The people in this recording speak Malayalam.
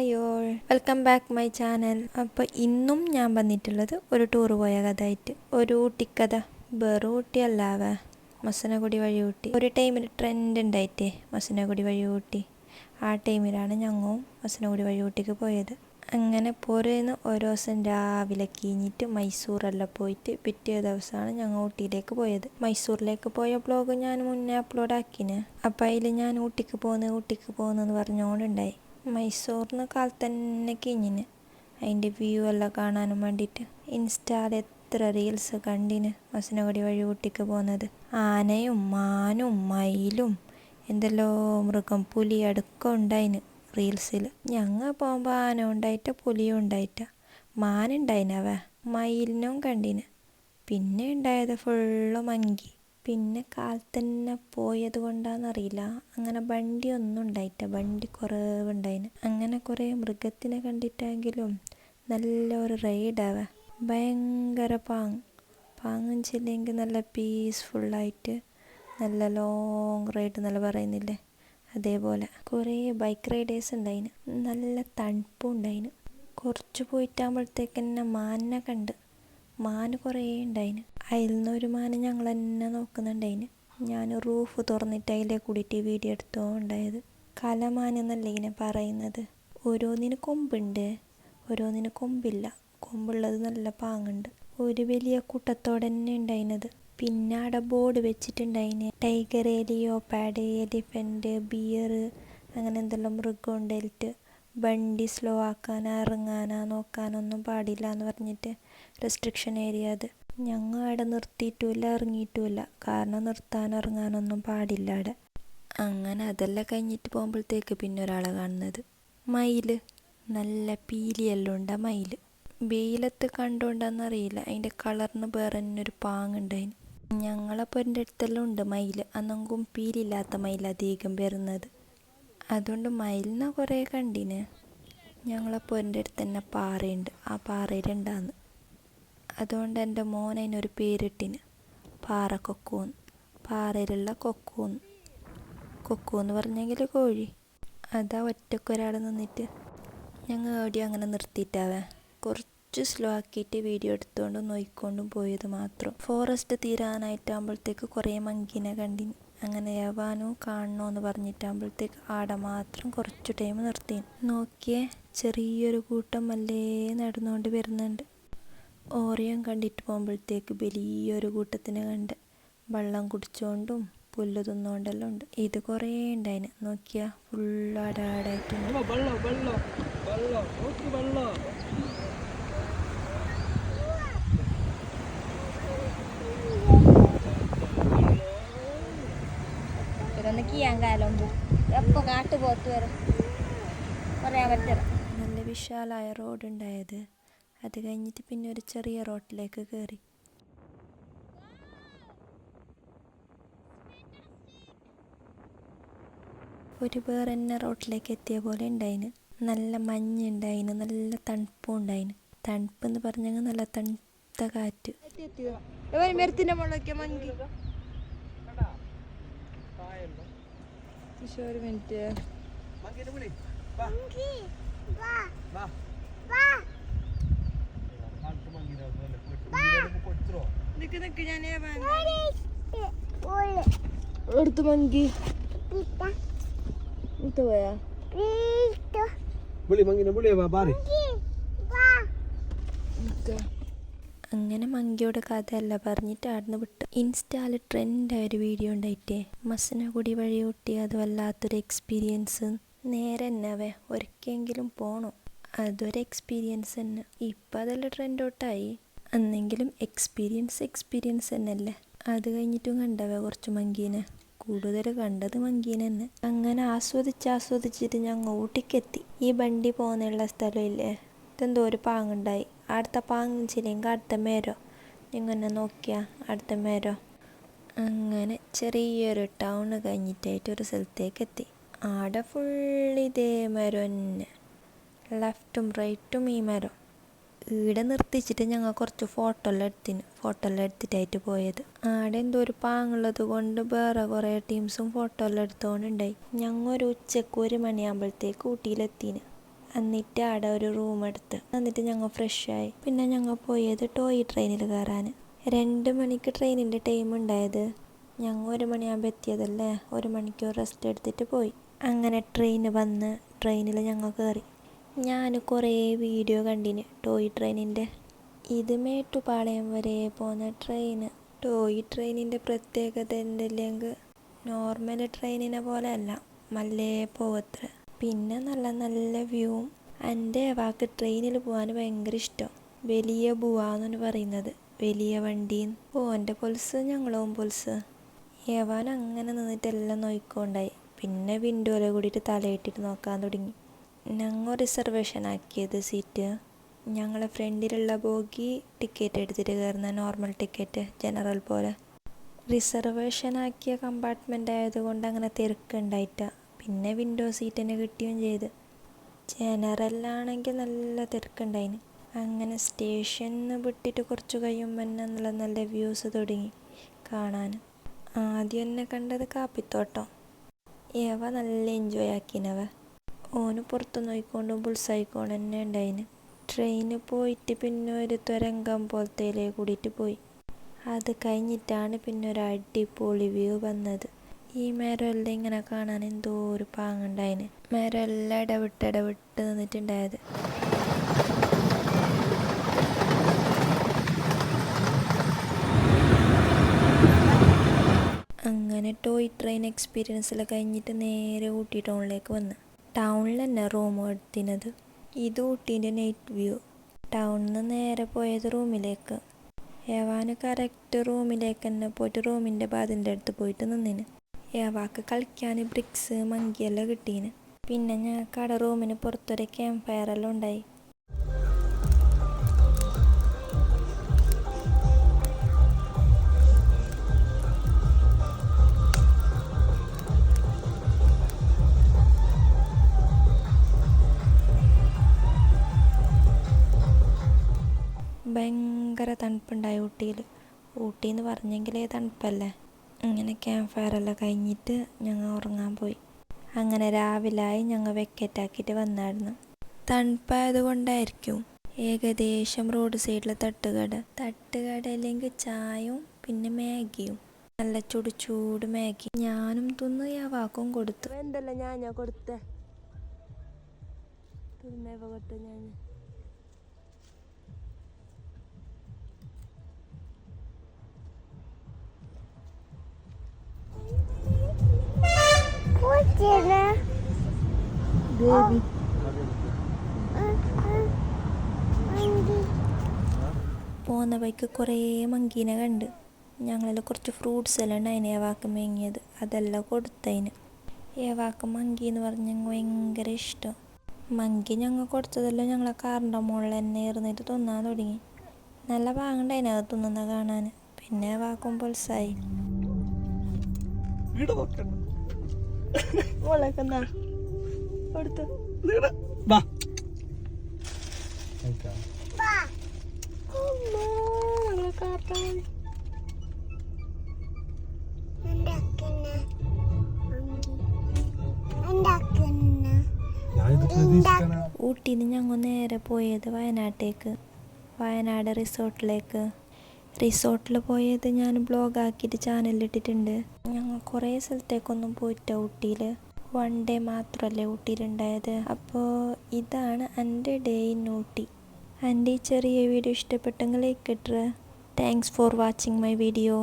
Hi all welcome back my channel അപ്പോൾ ഇന്നും ഞാൻ വന്നിട്ടുള്ളത് ഒരു ടൂർ പോയ കഥയായിട്ട്. ഒരു ഊട്ടിക്കഥ. വേറെ ഊട്ടിയല്ലാവേ. മസനഗുടി വഴി ഊട്ടി. ഒരു ടൈമിൽ ട്രെൻഡ് ഉണ്ടായിട്ടേ മസനഗുടി വഴി ഊട്ടി. ആ ടൈമിലാണ് ഞങ്ങളും മസനഗുടി വഴി ഊട്ടിക്ക് പോയത്. അങ്ങനെ പോരുന്ന ഓരോ ദിവസം രാവിലെ കീഞ്ഞിട്ട് മൈസൂറെല്ലാം പോയിട്ട് പിറ്റേ ദിവസമാണ് ഞങ്ങൾ ഊട്ടിയിലേക്ക് പോയത്. മൈസൂറിലേക്ക് പോയ ബ്ലോഗ് ഞാൻ മുന്നേ അപ്ലോഡ് ആക്കിന്. അപ്പം അതിൽ ഞാൻ ഊട്ടിക്ക് പോകുന്നു ഊട്ടിക്ക് പോകുന്നതെന്ന് പറഞ്ഞുകൊണ്ടുണ്ടായി മൈസൂറിന് കാലത്ത് തന്നെ കിഞ്ഞിന്. അതിന്റെ വ്യൂ എല്ലാം കാണാനും വേണ്ടിയിട്ട് ഇൻസ്റ്റാൽ എത്ര റീൽസ് കണ്ടിന്. മസനഗുടി വഴി ഊട്ടിക്ക് പോകുന്നത് ആനയും മാനും മയിലും എന്തെല്ലോ മൃഗം പുലി അടുക്കം ഉണ്ടായിന് റീൽസിൽ ഞങ്ങൾ പോകുമ്പോൾ ആന ഉണ്ടായിട്ട പുലിയും ഉണ്ടായിട്ട. മാനുണ്ടായിനവ. മയിലിനും കണ്ടിന്. പിന്നെ ഉണ്ടായത് ഫുള്ള് മങ്കി. പിന്നെ കാലത്തന്നെ പോയത് കൊണ്ടാണെന്നറിയില്ല അങ്ങനെ വണ്ടി ഒന്നും ഉണ്ടായിട്ട വണ്ടി കുറവുണ്ടായിന്. അങ്ങനെ കുറേ മൃഗത്തിനെ കണ്ടിട്ടെങ്കിലും നല്ല ഒരു റൈഡാവ ഭയങ്കര പാങ്. പാങ്ങും ചെല്ലെങ്കിൽ നല്ല പീസ്ഫുള്ളായിട്ട് നല്ല ലോങ് റൈഡ് എന്നല്ല പറയുന്നില്ലേ? അതേപോലെ കുറേ ബൈക്ക് റൈഡേഴ്സ് ഉണ്ടായിന്. നല്ല തണുപ്പും ഉണ്ടായിന്. കുറച്ച് പോയിട്ടാകുമ്പോഴത്തേക്ക് തന്നെ മാനിനെ കണ്ട്. മാന് കുറേ ഉണ്ടായിന്. അതിൽ നിന്നൊരു മാന് ഞങ്ങൾ തന്നെ നോക്കുന്നുണ്ടായിന്. ഞാൻ റൂഫ് തുറന്നിട്ട് അതിലെ കൂടിയിട്ട് വീഡിയോ എടുത്തോണ്ടായത്. കലമാൻ എന്നല്ല ഇങ്ങനെ പറയുന്നത്? ഓരോന്നിന് കൊമ്പുണ്ട് ഓരോന്നിന് കൊമ്പില്ല. കൊമ്പുള്ളത് നല്ല പാങ്ങുണ്ട്. ഒരു വലിയ കൂട്ടത്തോടെ തന്നെ ഉണ്ടായിനത്. പിന്നെ അവിടെ ബോർഡ് വെച്ചിട്ടുണ്ടായിന്. ടൈഗർ ലിയോപാഡ് എലിഫന്റ് ബിയർ അങ്ങനെ എന്തെല്ലാം മൃഗം ഉണ്ടായിട്ട് വണ്ടി സ്ലോ ആക്കാനാ ഇറങ്ങാനാ നോക്കാനൊന്നും പാടില്ല എന്ന് പറഞ്ഞിട്ട് റെസ്ട്രിക്ഷൻ ഏരിയ അത്. ഞങ്ങൾ അവിടെ നിർത്തിയിട്ടുമില്ല ഇറങ്ങിയിട്ടുമില്ല കാരണം നിർത്താൻ ഇറങ്ങാനൊന്നും പാടില്ല അവിടെ. അങ്ങനെ അതെല്ലാം കഴിഞ്ഞിട്ട് പോകുമ്പോഴത്തേക്ക് പിന്നെ ഒരാളെ കാണുന്നത്. മയിൽ നല്ല പീലിയെല്ലാം ഉണ്ട് ആ മയിൽ വെയിലത്ത് കണ്ടുകൊണ്ടാന്നറിയില്ല അതിന്റെ കളറിന് വേറെ തന്നെ ഒരു പാങ്ങുണ്ടായിന് ഞങ്ങളപ്പോൾ എന്റെ അടുത്തെല്ലാം ഉണ്ട് മയിൽ അന്നെങ്കും പീലില്ലാത്ത മയിൽ അധികം വരുന്നത്. അതുകൊണ്ട് മയിലിനെ കുറേ കണ്ടിന്. ഞങ്ങളപ്പോൾ എന്റെ അടുത്ത് തന്നെ പാറയുണ്ട് ആ പാറയിലുണ്ടാന്ന് അതുകൊണ്ട് എന്റെ മോൻ അതിനൊരു പേരിട്ടിന്. പാറ കൊക്കൂന്ന്. പാറയിലുള്ള കൊക്കൂന്ന്. കൊക്കൂന്ന് പറഞ്ഞെങ്കിൽ കോഴി. അതാ ഒറ്റക്കൊരാൾ നിന്നിട്ട്. ഞങ്ങൾ ഓടി അങ്ങനെ നിർത്തിയിട്ടാവേ. കുറച്ച് സ്ലോ ആക്കിയിട്ട് വീഡിയോ എടുത്തുകൊണ്ട് നോയിക്കൊണ്ടും പോയത് മാത്രം. ഫോറസ്റ്റ് തീരാനായിട്ടാകുമ്പോഴത്തേക്ക് കുറേ മങ്കിനെ കണ്ടിന്. അങ്ങനെ യവാനു കാണണോ എന്ന് പറഞ്ഞിട്ടാകുമ്പോഴത്തേക്ക് ആടെ മാത്രം കുറച്ച് ടൈം നിർത്തി നോക്കിയേ ചെറിയൊരു കൂട്ടം മല്ലേ നടന്നുകൊണ്ട് വരുന്നുണ്ട്. ഓറിയം കണ്ടിട്ട് പോകുമ്പോഴത്തേക്ക് വലിയൊരു കൂട്ടത്തിനെ കണ്ട് വെള്ളം കുടിച്ചോണ്ടും പുല്ല് തിന്നുകൊണ്ടെല്ലാം ഉണ്ട്. ഇത് കുറേ ഉണ്ടായിന്. നോക്കിയാ ഫുള്ളാടാടായിട്ടുണ്ട് അടാടായിട്ടുണ്ട്. ഇതൊന്ന് എപ്പോൾ വരും? പറയാൻ പറ്റില്ല. നല്ല വിശാലായ റോഡ് ഉണ്ടായത് അത് കഴിഞ്ഞിട്ട് പിന്നെ ഒരു ചെറിയ റോട്ടിലേക്ക് കയറി ഒരു വേറെ തന്നെ റോട്ടിലേക്ക് എത്തിയ പോലെ ഉണ്ടായിന്. നല്ല മഞ്ഞുണ്ടായിന് നല്ല തണുപ്പും ഉണ്ടായിന്. തണുപ്പ് എന്ന് പറഞ്ഞെങ്കിൽ നല്ല തണുത്ത കാറ്റ്. മരത്തിന്റെ മുകളിലൊക്കെ മങ്കി? ഒരു മിനിറ്റ് മങ്കിനെ വിളി വാ വാ അടുത്ത മങ്കിനെ അതുപോലെ പോയിട്ട് കൊടുത്തോ നിക്ക് നിക്ക് ഞാൻ എടുത്ത് മങ്കി. ഇത് പോയാ? വിളി മങ്കിനെ വിളി വാ ബാറി അങ്ങനെ മങ്കിയോട് കഥയല്ല പറഞ്ഞിട്ട് ആടുന്ന് വിട്ടു. ഇൻസ്റ്റാൽ ട്രെൻഡായ ഒരു വീഡിയോ ഉണ്ടായിട്ടേ. മസനഗുടി വഴി കൂട്ടി അത് വല്ലാത്തൊരു എക്സ്പീരിയൻസ് നേരെ തന്നെവേ ഒരിക്കെങ്കിലും പോണോ. അതൊരു എക്സ്പീരിയൻസ് തന്നെ. ഇപ്പം അതെല്ലാം ട്രെൻഡ് ഔട്ടായി അന്നെങ്കിലും എക്സ്പീരിയൻസ് എക്സ്പീരിയൻസ് തന്നെയല്ലേ? അത് കഴിഞ്ഞിട്ടും കണ്ടവേ കുറച്ച് മങ്കീനെ. കൂടുതൽ കണ്ടത് മങ്കീനെ തന്നെ അങ്ങനെ ആസ്വദിച്ച് ആസ്വദിച്ചിട്ട് ഞങ്ങൾ ഊട്ടിക്കെത്തി ഈ വണ്ടി പോകുന്നുള്ള സ്ഥലമില്ലേ? ഇതെന്തോ ഒരു പാങ്ങുണ്ടായി. അടുത്ത പാങ്ങ് ചില്ലെങ്കിൽ അടുത്ത മേരോ. ഇങ്ങനെ നോക്കിയാ അടുത്ത മേരോ. അങ്ങനെ ചെറിയൊരു ടൗൺ കഴിഞ്ഞിട്ടായിട്ട് ഒരു സ്ഥലത്തേക്ക് എത്തി. ആടെ ഫുൾ ഇതേ മരം തന്നെ. ലെഫ്റ്റും റൈറ്റും ഈ മരം. ഈടെ നിർത്തിച്ചിട്ട് ഞങ്ങൾ കുറച്ച് ഫോട്ടോ എല്ലാം എടുത്തിന് ഫോട്ടോ എല്ലാം എടുത്തിട്ടായിട്ട് പോയത്. ആടെ എന്തോ ഒരു പാങ്ങുള്ളത് കൊണ്ട് വേറെ കുറേ ടീംസും ഫോട്ടോ എല്ലാം എടുത്തോണ്ടുണ്ടായി. ഞങ്ങൾ ഒരു ഉച്ചയ്ക്ക് ഒരു മണിയാകുമ്പോഴത്തേക്ക് ഊട്ടിയിലെത്തിന്. എന്നിട്ട് ആടെ ഒരു റൂം എടുത്ത്. എന്നിട്ട് ഞങ്ങൾ ഫ്രഷ് ആയി. പിന്നെ ഞങ്ങൾ പോയത് ടോയ് ട്രെയിനിൽ കയറാൻ രണ്ട് മണിക്ക് ട്രെയിനിന്റെ ടൈം ഉണ്ടായത്. ഞങ്ങൾ ഒരു മണിയാകുമ്പോൾ എത്തിയതല്ലേ? ഒരു മണിക്കൂർ റെസ്റ്റ് എടുത്തിട്ട് പോയി. അങ്ങനെ ട്രെയിൻ വന്ന് ട്രെയിനിൽ ഞങ്ങൾ കയറി ഞാൻ കുറേ വീഡിയോ കണ്ടിന്. ടോയ് ട്രെയിനിന്റെ. ഇത് മേട്ടുപാളയം വരെ പോകുന്ന ട്രെയിൻ ടോയ് ട്രെയിനിന്റെ പ്രത്യേകത എന്തില്ലെങ്കിൽ നോർമൽ ട്രെയിനിനെ പോലെ അല്ല മല്ലേ പോവത്ര പിന്നെ നല്ല നല്ല വ്യൂവും. എന്റെ വാക്ക് ട്രെയിനിൽ പോകാൻ ഭയങ്കര ഇഷ്ടം. വലിയ ബുവാന്നാണ് പറയുന്നത്. വലിയ വണ്ടിയും ഓന്റെ പൊൽസ് ഞങ്ങളും പൊൽസ് യവാൻ അങ്ങനെ നിന്നിട്ടെല്ലാം നോക്കിക്കൊണ്ടായി പിന്നെ വിൻഡോയിലെ കൂടിയിട്ട് തലയിട്ടിട്ട് നോക്കാൻ തുടങ്ങി. ഞങ്ങൾ റിസർവേഷൻ ആക്കിയത് സീറ്റ് ഞങ്ങളെ ഫ്രണ്ടിലുള്ള ബോഗി ടിക്കറ്റ് എടുത്തിട്ട് കയറുന്ന നോർമൽ ടിക്കറ്റ് ജനറൽ പോലെ. റിസർവേഷൻ ആക്കിയ കമ്പാർട്ട്മെന്റ് ആയതുകൊണ്ട് അങ്ങനെ തിരക്കുണ്ടായിട്ട പിന്നെ വിൻഡോ സീറ്റ് തന്നെ കിട്ടുകയും ചെയ്ത്. ജനറലാണെങ്കിൽ നല്ല തിരക്കുണ്ടായിന് അങ്ങനെ സ്റ്റേഷനിൽ വിട്ടിട്ട് കുറച്ച് കഴിയുമ്പോൾ തന്നെ നല്ല നല്ല വ്യൂസ് തുടങ്ങി കാണാൻ ആദ്യം എന്നെ കണ്ടത് കാപ്പിത്തോട്ടം. ഏവ നല്ല എൻജോയ് ആക്കിനവ ഓന് പുറത്ത് നോയിക്കൊണ്ടും ബുൾസായിക്കൊണ്ട് തന്നെ ഉണ്ടായിന്. ട്രെയിന് പോയിട്ട് പിന്നെ ഒരു തുരങ്കം പോലത്തേലേ കൂടിയിട്ട് പോയി. അത് കഴിഞ്ഞിട്ടാണ് പിന്നെ ഒരു അടിപൊളി വ്യൂ വന്നത്. ഈ മരമെല്ലാം ഇങ്ങനെ കാണാൻ എന്തോ ഒരു പാങ്ങുണ്ടായിന് മരമെല്ലാം ഇടവിട്ട് ഇടവിട്ട് നിന്നിട്ടുണ്ടായത്. അങ്ങനെ ടോയ് ട്രെയിൻ എക്സ്പീരിയൻസിൽ കഴിഞ്ഞിട്ട് നേരെ ഊട്ടി ടൗണിലേക്ക് വന്ന്. ടൗണിൽ തന്നെ റൂം എടുത്തിരുന്നത് ഇത് ഊട്ടീന്റെ നൈറ്റ് വ്യൂ ടൗണിൽ നിന്ന് നേരെ പോയത് റൂമിലേക്ക്. ഏവാന് കറക്റ്റ് റൂമിലേക്ക് തന്നെ പോയിട്ട് റൂമിന്റെ ബാതിന്റെ അടുത്ത് പോയിട്ട് നിന്നിന്. ഏവാക്ക് കളിക്കാൻ ബ്രിക്സ് മങ്കിയെല്ലാം കിട്ടീന്. പിന്നെ ഞങ്ങൾക്ക് അവിടെ റൂമിന് പുറത്തൊരു ക്യാമ്പ് ഫയറെല്ലാം ഉണ്ടായി. ഭയങ്കര തണുപ്പുണ്ടായി ഊട്ടിയിൽ ഊട്ടി എന്ന് പറഞ്ഞെങ്കിലേ തണുപ്പല്ലേ? അങ്ങനെ ക്യാമ്പ് ഫയറെല്ലാം കഴിഞ്ഞിട്ട് ഞങ്ങൾ ഉറങ്ങാൻ പോയി. അങ്ങനെ രാവിലായി ഞങ്ങൾ വെക്കറ്റാക്കിയിട്ട് വന്നായിരുന്നു. തണുപ്പായത് കൊണ്ടായിരിക്കും ഏകദേശം റോഡ് സൈഡിലെ തട്ടുകട. തട്ടുകട അല്ലെങ്കിൽ ചായയും പിന്നെ മാഗിയും. നല്ല ചൂട് ചൂട് മാഗി. ഞാനും തിന്നു വാക്കും കൊടുത്തു. എന്തല്ല ഞാൻ കൊടുത്തേ? തിന്നേ കൊടുത്തു ഞാൻ ബേബി പോകുന്ന വഴിക്ക് കുറേ മങ്കീനെ കണ്ട്. ഞങ്ങളെല്ലാം കുറച്ച് ഫ്രൂട്ട്സ് എല്ലാം ഉണ്ടായിന് ഏവാക്ക് മേങ്ങിയത്. അതെല്ലാം കൊടുത്തതിന് ഏവാക്ക് മങ്കി എന്ന് പറഞ്ഞ് ഞങ്ങൾ ഭയങ്കര ഇഷ്ടം. മങ്കി ഞങ്ങൾ കൊടുത്തതെല്ലാം ഞങ്ങളെ കാറിന്റെ മുകളിൽ തന്നെ ഇരുന്നിട്ട് തിന്നാൻ തുടങ്ങി. നല്ല പാങ്ങണ്ടായിന് അത് തിന്നുന്ന കാണാൻ. പിന്നെ വാക്കും പൊൽസായി മുളക്കെന്നാ കൊടുത്തു. വാ. ഊട്ടിയിൽ നിന്ന് ഞങ്ങൾ നേരെ പോയത് വയനാട്ടേക്ക്. വയനാട് റിസോർട്ടിലേക്ക്. റിസോർട്ടിൽ പോയത് ഞാൻ ബ്ലോഗാക്കിയിട്ട് ചാനലിലിട്ടിട്ടുണ്ട്. ഞങ്ങൾ കുറേ സ്ഥലത്തേക്കൊന്നും പോയിട്ട് ഊട്ടിയിൽ വൺ ഡേ മാത്രമല്ലേ ഊട്ടിയിലുണ്ടായത്. അപ്പോൾ ഇതാണ് എന്റെ ഡേ ഇൻ ഊട്ടി. എന്റെ ഈ ചെറിയ വീഡിയോ ഇഷ്ടപ്പെട്ടെങ്കിൽ like thanks for watching my video